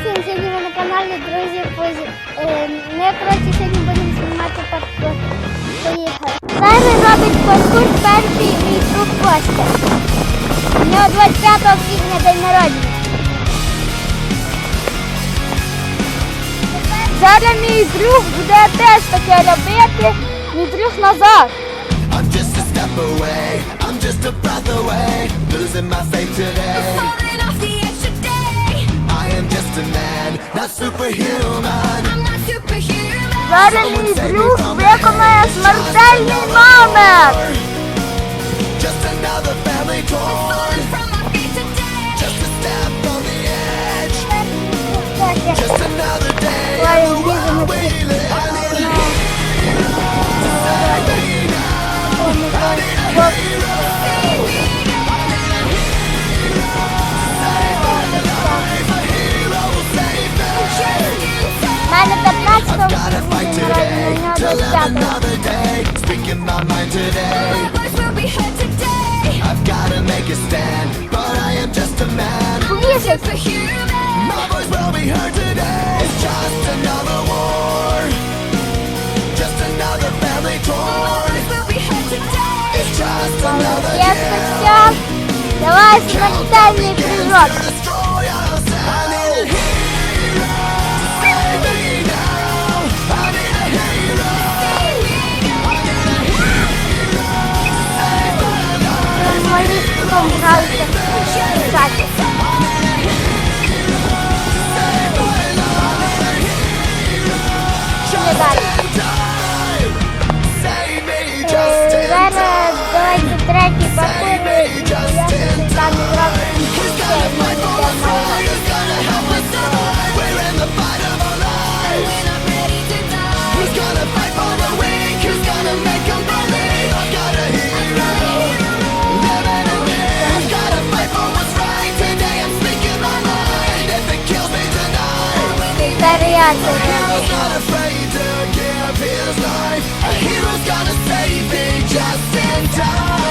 Всім сьогодні ви на каналі друзі Позі. Е, Ми коротше сьогодні будемо знімати паркур. Поїхали. Зараз робить паркур перший мій друг Костя. У нього 25 квітня день народження. Зараз мій друг буде теж таке робити. Мій друг Назар. I'm just a step away, I'm just a breath away, losing my faith today. a man, not superhuman. I'm not superhuman. Зараз мій друг виконає смертельний номер. Just another family torn, today народження, у to нього live 25 another day. Speaking my mind today. My voice will be heard today. I've gotta make a stand, but I am just a man. Повісить. Superhuman. My voice will be heard today. It's just another war. Just another family My torn. voice will be heard today. It's just another Я year. Костя. Давай смертельний прыжок. 送他一个比较帅的 That's it. Hero's not afraid to give his life. A hero's gonna save me just in time.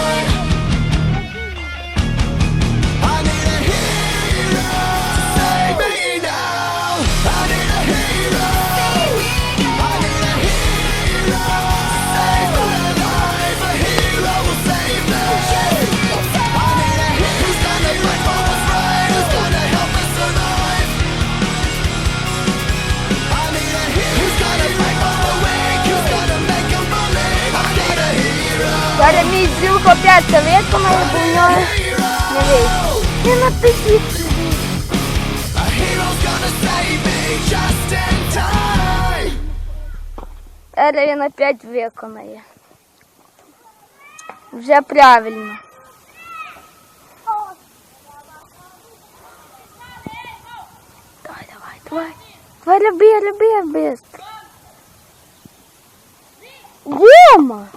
Hero. Зараз мій друг опять виконає, бо в нього не вийшло. Ти me just in він опять виконає. Вже правильно. Давай, давай, давай. Давай, люби, люби, быстро. Гома!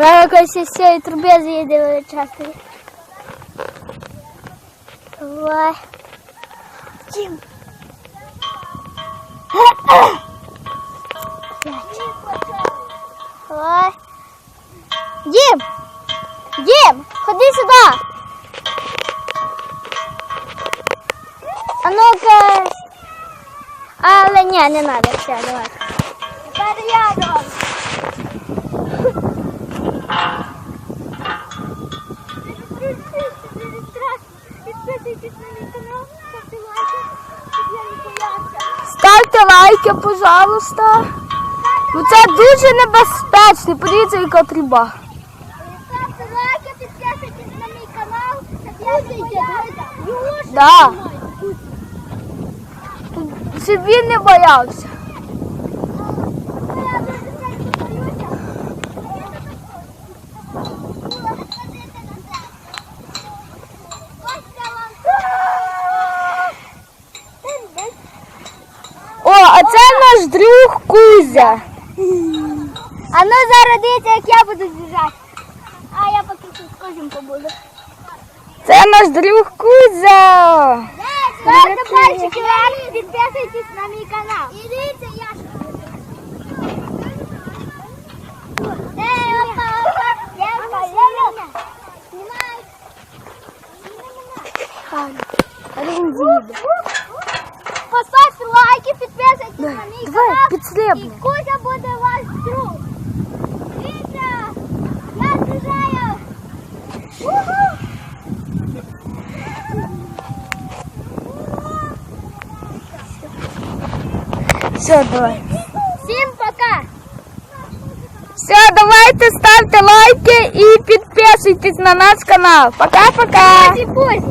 Я якось із цієї труби з'їде величезний. Давай. Дім. Давай. Дім! Дім! Ходи сюди! А ну-ка. Але ні, не треба, все, давай. Ставте лайки, пожалуйста. Ну це дуже небезпечно. Подивіться, яка труба. Ставте лайки, підписуйтесь на мій канал, щоб я не боявся. Щоб він не боявся. Я дуже сильно боюся. Ось я вам. О, а це наш друг Кузя. А ну зараз дивіться, як я буду біжати. А я поки тут з козім побуду. Це наш друг Кузя. Ставте пальчики вверх, підписуйтесь на мій канал. І дивіться, я ж. Е, опа, опа, Знімай. підписуйтесь на мій Давай, канал. підстрибни. І Кузя буде ваш друг. Дивіться, я з'їжджаю. Уху! Все, давай. Всім пока! Все, давайте ставте лайки і підписуйтесь на наш канал. Пока-пока. Пузі-пузі!